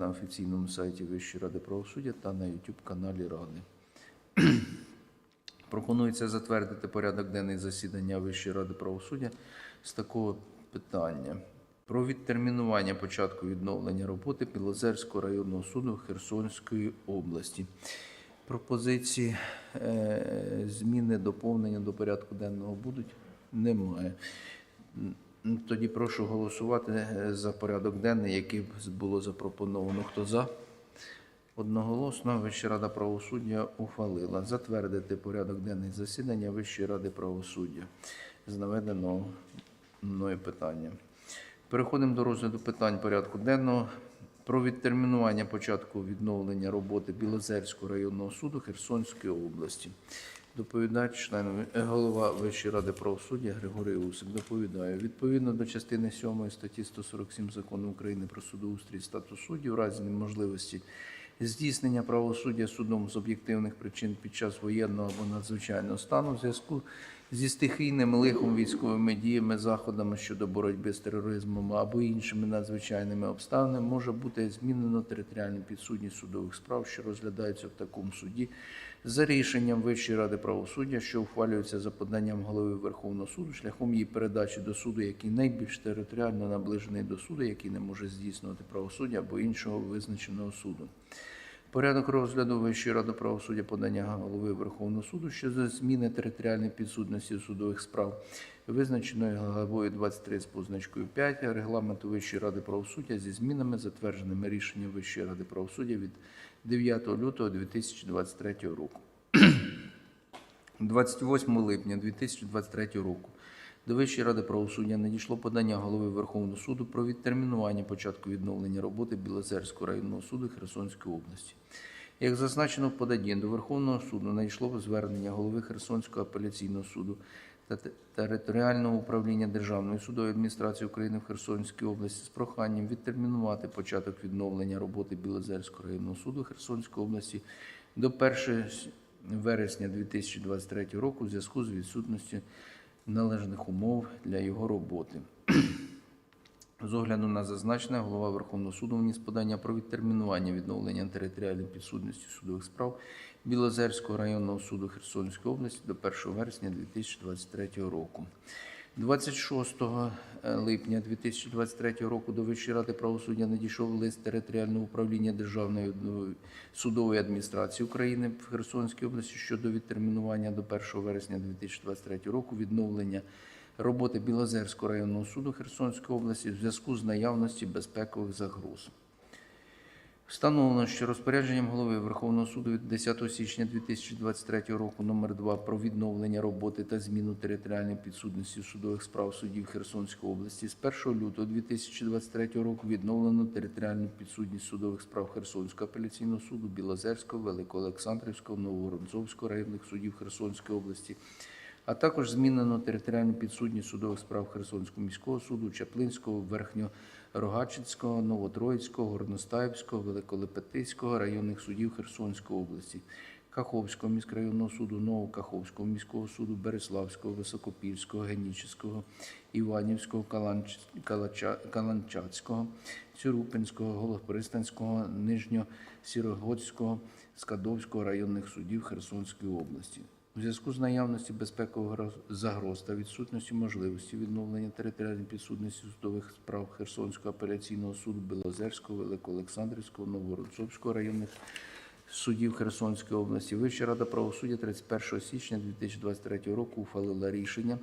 на офіційному сайті Вищої ради правосуддя та на YouTube каналі Ради. Пропонується затвердити порядок денний засідання Вищої ради правосуддя з такого питання. Про відтермінування початку відновлення роботи Білозерського районного суду Херсонської області. Пропозиції е, зміни доповнення до порядку денного будуть? Немає. М, Тоді прошу голосувати е, за порядок денний, який було запропоновано. Хто за? Одноголосно Вища рада правосуддя ухвалила затвердити порядок денний засідання Вищої ради правосуддя з наведеного мною питання. Переходимо до розгляду питань порядку денного про відтермінування початку відновлення роботи Білозерського районного суду Херсонської області. Доповідач член голова Вищої ради правосуддя Григорій Усик. Доповідає відповідно до частини 7 статті 147 закону України про судоустрій статус суддів, у разі неможливості здійснення правосуддя судом з об'єктивних причин під час воєнного або надзвичайного стану в зв'язку зі стихійним лихом військовими діями, заходами щодо боротьби з тероризмом або іншими надзвичайними обставинами може бути змінено територіальну підсудність судових справ, що розглядаються в такому суді, за рішенням Вищої ради правосуддя, що ухвалюється за поданням голови Верховного суду, шляхом її передачі до суду, який найбільш територіально наближений до суду, який не може здійснювати правосуддя або іншого визначеного суду. Порядок розгляду Вищої ради правосуддя подання голови Верховного суду щодо зміни територіальної підсудності судових справ, визначеної главою 23 з позначкою 5 регламенту Вищої ради правосуддя зі змінами, затвердженими рішенням Вищої ради правосуддя від 9 лютого 2023 року. 28 липня 2023 року до Вищої ради правосуддя надійшло подання голови Верховного суду про відтермінування початку відновлення роботи Білозерського районного суду Херсонської області. Як зазначено в поданні до Верховного суду надійшло звернення голови Херсонського апеляційного суду та територіального управління Державної судової адміністрації України в Херсонській області з проханням відтермінувати початок відновлення роботи Білозерського районного суду Херсонської області до 1 вересня 2023 року в зв'язку з відсутністю належних умов для його роботи. З огляду на зазначене, голова Верховного суду вніс подання про відтермінування відновлення територіальної підсудності судових справ Білозерського районного суду Херсонської області до 1 вересня 2023 року. 26 липня 2023 року до Вищої ради правосуддя надійшов лист територіального управління Державної е, судової адміністрації України в Херсонській області щодо відтермінування до 1 вересня 2023 року відновлення роботи Білозерського районного суду Херсонської області в зв'язку з наявності безпекових загроз. Встановлено, що розпорядженням голови Верховного суду від 10 січня 2023 року номер 2 про відновлення роботи та зміну територіальної підсудності судових справ суддів Херсонської області з 1 лютого 2023 року відновлено територіальну підсудність судових справ Херсонського апеляційного суду, Білозерського, Великоолександрівського, Нововоронцовського районних судів Херсонської області, а також змінено територіальну підсудність судових справ Херсонського міського суду, Чаплинського, Верхньорогачицького, Новотроїцького, Горностаївського, Великолепетицького районних судів Херсонської області, Каховського міськрайонного суду, Новокаховського міського суду, Береславського, Високопільського, Генічеського, Іванівського, Каланч... Калача... Каланчацького, Цюрупинського, Голопристанського, Нижньосірогодського, Скадовського районних судів Херсонської області. У зв'язку з наявності безпекових загроз та відсутності можливості відновлення територіальної підсудності судових справ Херсонського апеляційного суду, Білозерського, Великоолександрівського, Новоронцовського районних судів Херсонської області, Вища рада правосуддя 31 січня 2023 року ухвалила рішення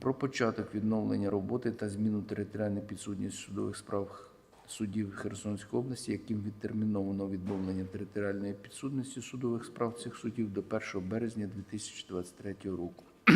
про початок відновлення роботи та зміну територіальної підсудності судових справ суддів Херсонської області, яким відтерміновано відновлення територіальної підсудності судових справ цих судів до 1 березня 2023 року.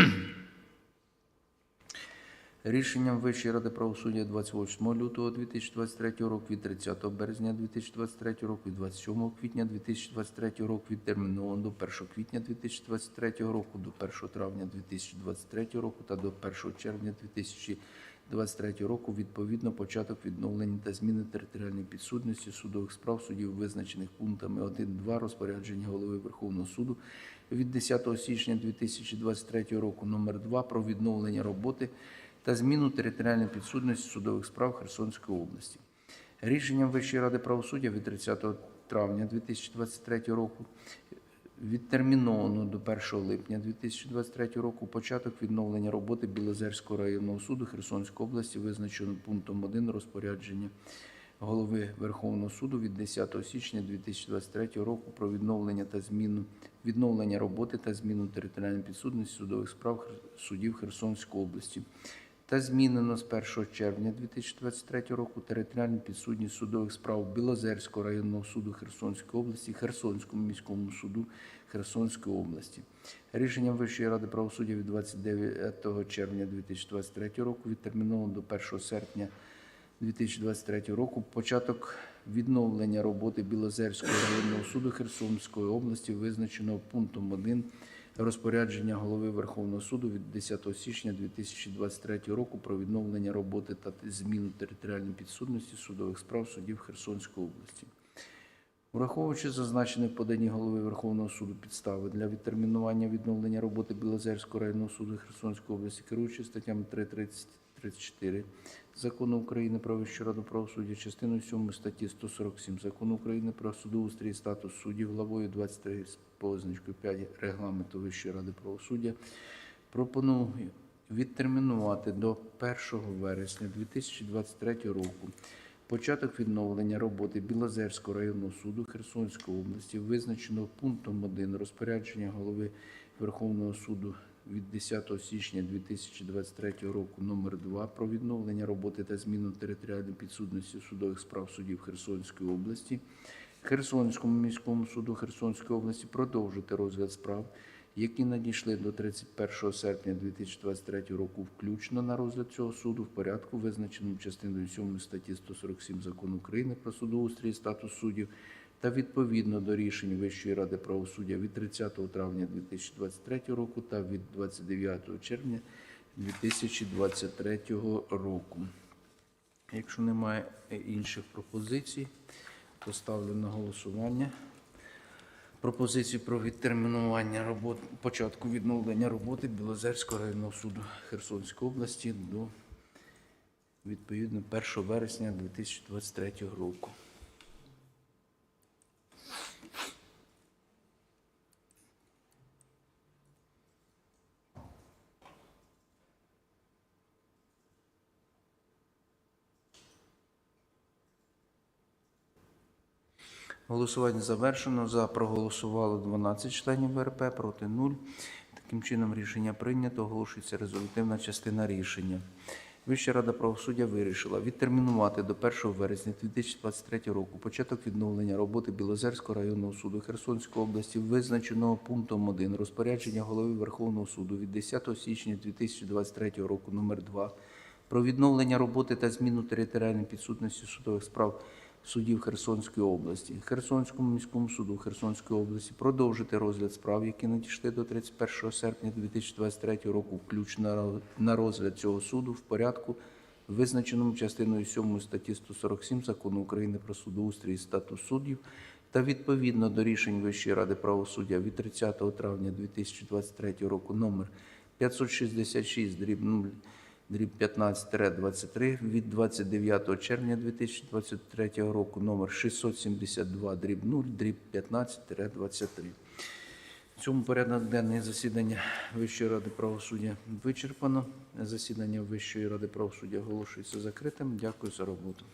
Рішенням Вищої ради правосуддя 28 лютого 2023 року від 30 березня 2023 року і 27 квітня 2023 року відтерміновано до 1 квітня 2023 року, до 1 травня 2023 року та до 1 червня 2023 року відповідно початок відновлення та зміни територіальної підсудності судових справ судів, визначених пунктами 1-2 розпорядження голови Верховного суду від 10 січня 2023 року номер 2 про відновлення роботи та зміну територіальної підсудності судових справ Херсонської області. Рішенням Вищої ради правосуддя від 30 травня 2023 року відтерміновано до 1 липня 2023 року початок відновлення роботи Білозерського районного суду Херсонської області, визначено пунктом 1 розпорядження голови Верховного суду від 10 січня 2023 року про відновлення та зміну відновлення роботи та зміну територіальної підсудності судових справ судів Херсонської області. Та змінено з 1 червня 2023 року територіальну підсудність судових справ Білозерського районного суду Херсонської області, Херсонському міському суду Херсонської області. Рішенням Вищої ради правосуддя від 29 червня 2023 року відтерміновано до 1 серпня 2023 року початок відновлення роботи Білозерського районного суду Херсонської області, визначеного пунктом 1 розпорядження голови Верховного суду від 10 січня 2023 року про відновлення роботи та зміну територіальної підсудності судових справ судів Херсонської області. Враховуючи зазначене в поданні голови Верховного суду підстави для відтермінування відновлення роботи Білозерського районного суду Херсонської області, керуючи статтями 330 34 Закону України про Вищу раду правосуддя, частиною 7 статті 147 Закону України про судоустрій статус суддів, главою 23 з позначкою 5 Регламенту Вищої ради правосуддя, пропоную відтермінувати до 1 вересня 2023 року початок відновлення роботи Білозерського районного суду Херсонської області, визначеного пунктом 1 розпорядження голови Верховного суду від 10 січня 2023 року номер 2 про відновлення роботи та зміну територіальної підсудності судових справ судів Херсонської області, Херсонському міському суду Херсонської області продовжити розгляд справ, які надійшли до 31 серпня 2023 року, включно на розгляд цього суду в порядку, визначеному частиною 7 статті 147 Закону України про судоустрій і статус суддів, та відповідно до рішень Вищої ради правосуддя від 30 травня 2023 року та від 29 червня 2023 року. Якщо немає інших пропозицій, то ставлю на голосування пропозицію про відтермінування робот, початку відновлення роботи Білозерського районного суду Херсонської області до відповідно 1 вересня 2023 року. Голосування завершено. За проголосувало 12 членів ВРП, проти 0. Таким чином рішення прийнято. Оголошується резолютивна частина рішення. Вища рада правосуддя вирішила відтермінувати до 1 вересня 2023 року початок відновлення роботи Білозерського районного суду Херсонської області, визначеного пунктом 1 розпорядження голови Верховного суду від 10 січня 2023 року номер 2 про відновлення роботи та зміну територіальної підсудності судових справ судів Херсонської області, Херсонському міському суду Херсонської області продовжити розгляд справ, які надійшли до 31 серпня 2023 року, включно на розгляд цього суду в порядку, визначеному частиною 7 статті 147 Закону України про судоустрій і статус суддів, та відповідно до рішень Вищої ради правосуддя від 30 травня 2023 року номер 566 дріб 0 дріб 15-23 від 29 червня 2023 року номер 672 дріб 0 дріб 15-23. В цьому порядок денний засідання Вищої ради правосуддя вичерпано. Засідання Вищої ради правосуддя оголошується закритим. Дякую за роботу.